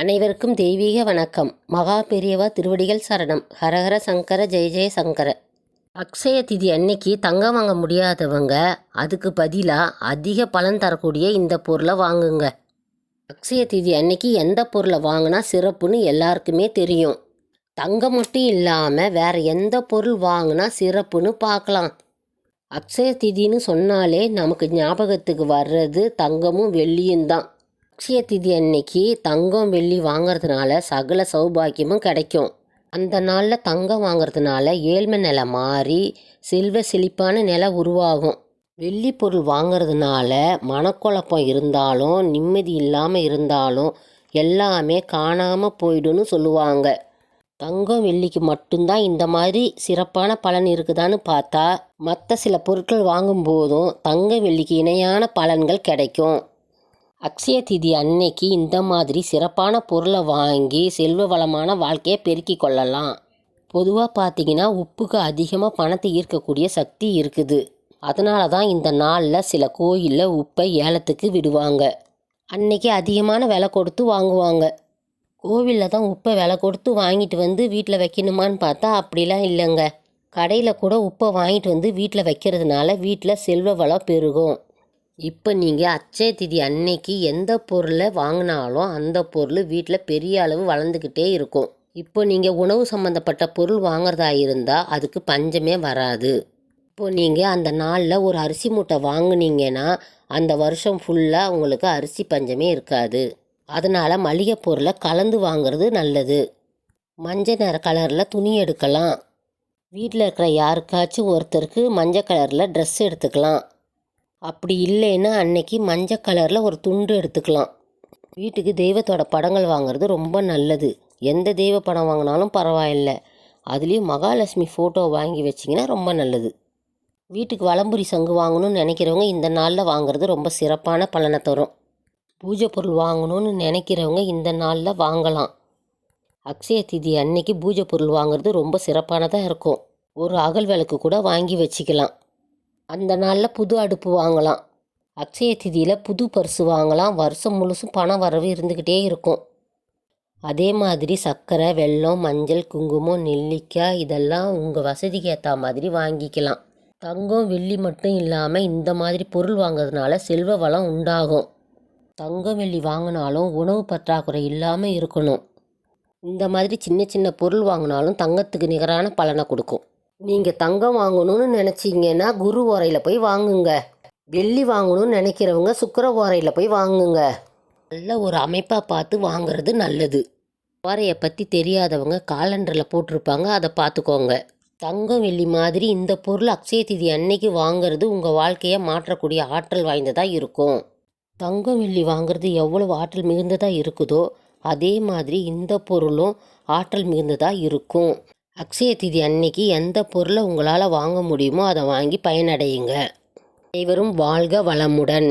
அனைவருக்கும் தெய்வீக வணக்கம். மகா பெரியவா திருவடிகள் சரணம். ஹரஹர சங்கர ஜெய ஜெய சங்கர. அக்ஷய திதி அன்னைக்கு தங்கம் வாங்க முடியாதவங்க அதுக்கு பதிலாக அதிக பலன் தரக்கூடிய இந்த பொருளை வாங்குங்க. அக்ஷய திதி அன்னைக்கு எந்த பொருளை வாங்கினா சிறப்புன்னு எல்லாருக்குமே தெரியும். தங்கம் மட்டும் இல்லாமல் வேற எந்த பொருள் வாங்கினா சிறப்புன்னு பார்க்கலாம். அக்ஷய திதின்னு சொன்னாலே நமக்கு ஞாபகத்துக்கு வர்றது தங்கமும் வெள்ளியும் தான். அக்ஷய திதி அன்னைக்கு தங்கம் வெள்ளி வாங்குறதுனால சகல சௌபாக்கியமும் கிடைக்கும். அந்த நாளில் தங்கம் வாங்குறதுனால ஏழ்மை நிலை மாறி செல்வ செழிப்பான நிலை உருவாகும். வெள்ளி பொருள் வாங்குறதுனால மனக்குழப்பம் இருந்தாலும் நிம்மதி இல்லாமல் இருந்தாலும் எல்லாமே காணாமல் போயிடுன்னு சொல்லுவாங்க. தங்கம் வெள்ளிக்கு மட்டும்தான் இந்த மாதிரி சிறப்பான பலன் இருக்குதான்னு பார்த்தா மற்ற சில பொருட்கள் வாங்கும்போதும் தங்க வெள்ளிக்கு இணையான பலன்கள் கிடைக்கும். அக்ஷய திதி அன்னைக்கு இந்த மாதிரி சிறப்பான பொருளை வாங்கி செல்வ வளமான வாழ்க்கையை பெருக்கிக் கொள்ளலாம். பொதுவாக பார்த்தீங்கன்னா உப்புக்கு அதிகமாக பணத்தை ஈர்க்கக்கூடிய சக்தி இருக்குது. அதனால தான் இந்த நாளில் சில கோயிலில் உப்பை ஏலத்துக்கு விடுவாங்க. அன்னைக்கு அதிகமான விலை கொடுத்து வாங்குவாங்க. கோவிலில் தான் உப்பை விலை கொடுத்து வாங்கிட்டு வந்து வீட்டில் வைக்கணுமான்னு பார்த்தா அப்படிலாம் இல்லைங்க. கடையில் கூட உப்பை வாங்கிட்டு வந்து வீட்டில் வைக்கிறதுனால வீட்டில் செல்வ வளம் பெருகும். இப்போ நீங்கள் அச்சய திதி அன்னைக்கு எந்த பொருளை வாங்கினாலும் அந்த பொருள் வீட்டில் பெரிய அளவு வளர்ந்துக்கிட்டே இருக்கும். இப்போ நீங்கள் உணவு சம்மந்தப்பட்ட பொருள் வாங்குறதா இருந்தால் அதுக்கு பஞ்சமே வராது. இப்போ நீங்கள் அந்த நாளில் ஒரு அரிசி மூட்டை வாங்குனீங்கன்னா அந்த வருஷம் ஃபுல்லாக உங்களுக்கு அரிசி பஞ்சமே இருக்காது. அதனால் மளிகை பொருளை கலந்து வாங்குறது நல்லது. மஞ்சள் நிற கலரில் துணி எடுக்கலாம். வீட்டில் இருக்கிற யாருக்காச்சும் ஒருத்தருக்கு மஞ்சள் கலரில் ட்ரெஸ் எடுத்துக்கலாம். அப்படி இல்லைன்னா அன்னைக்கு மஞ்சள் கலரில் ஒரு துண்டு எடுத்துக்கலாம். வீட்டுக்கு தெய்வத்தோட படங்கள் வாங்குறது ரொம்ப நல்லது. எந்த தெய்வ படம் வாங்கினாலும் பரவாயில்ல. அதுலேயும் மகாலட்சுமி ஃபோட்டோ வாங்கி வச்சிங்கன்னா ரொம்ப நல்லது. வீட்டுக்கு வளம்புரி சங்கு வாங்கணும்னு நினைக்கிறவங்க இந்த நாளில் வாங்குறது ரொம்ப சிறப்பான பலனை தரும். பூஜை பொருள் வாங்கணும்னு நினைக்கிறவங்க இந்த நாளில் வாங்கலாம். அக்ஷய திதி அன்னைக்கு பூஜை பொருள் வாங்குறது ரொம்ப சிறப்பானதாக இருக்கும். ஒரு அகல் விளக்கு கூட வாங்கி வச்சுக்கலாம். அந்த நாளில் புது அடுப்பு வாங்கலாம். அக்ஷய திதியில் புது பரிசு வாங்கலாம். வருஷம் முழுசும் பண வரவு இருந்துக்கிட்டே இருக்கும். அதே மாதிரி சர்க்கரை வெல்லம் மஞ்சள் குங்குமம் நெல்லிக்காய் இதெல்லாம் உங்கள் வசதிக்கு ஏற்ற மாதிரி வாங்கிக்கலாம். தங்கம் வெள்ளி மட்டும் இல்லாமல் இந்த மாதிரி பொருள் வாங்குறதுனால செல்வ வளம் உண்டாகும். தங்கம் வெள்ளி வாங்கினாலும் உணவு பற்றாக்குறை இல்லாமல் இருக்கணும். இந்த மாதிரி சின்ன சின்ன பொருள் வாங்கினாலும் தங்கத்துக்கு நிகரான பலனை கொடுக்கும். நீங்கள் தங்கம் வாங்கணும்னு நினச்சிங்கன்னா குரு ஓரையில் போய் வாங்குங்க. வெள்ளி வாங்கணும்னு நினைக்கிறவங்க சுக்கர ஓரையில் போய் வாங்குங்க. நல்ல ஒரு அமைப்பாக பார்த்து வாங்குறது நல்லது. ஓரையை பற்றி தெரியாதவங்க காலண்டரில் போட்டிருப்பாங்க அதை பார்த்துக்கோங்க. தங்கம் வெள்ளி மாதிரி இந்த பொருள் அக்ஷய திதி அன்னைக்கு வாங்குறது உங்கள் வாழ்க்கையை மாற்றக்கூடிய ஆற்றல் வாய்ந்ததாக இருக்கும். தங்கம் வெள்ளி வாங்குறது எவ்வளவு ஆற்றல் மிகுந்ததாக இருக்குதோ அதே மாதிரி இந்த பொருளும் ஆற்றல் மிகுந்ததாக இருக்கும். அக்ஷய திதி அன்னைக்கு எந்த பொருளை உங்களால் வாங்க முடியுமோ அதை வாங்கி பயனடையுங்க. அனைவரும் வாழ்க வளமுடன்.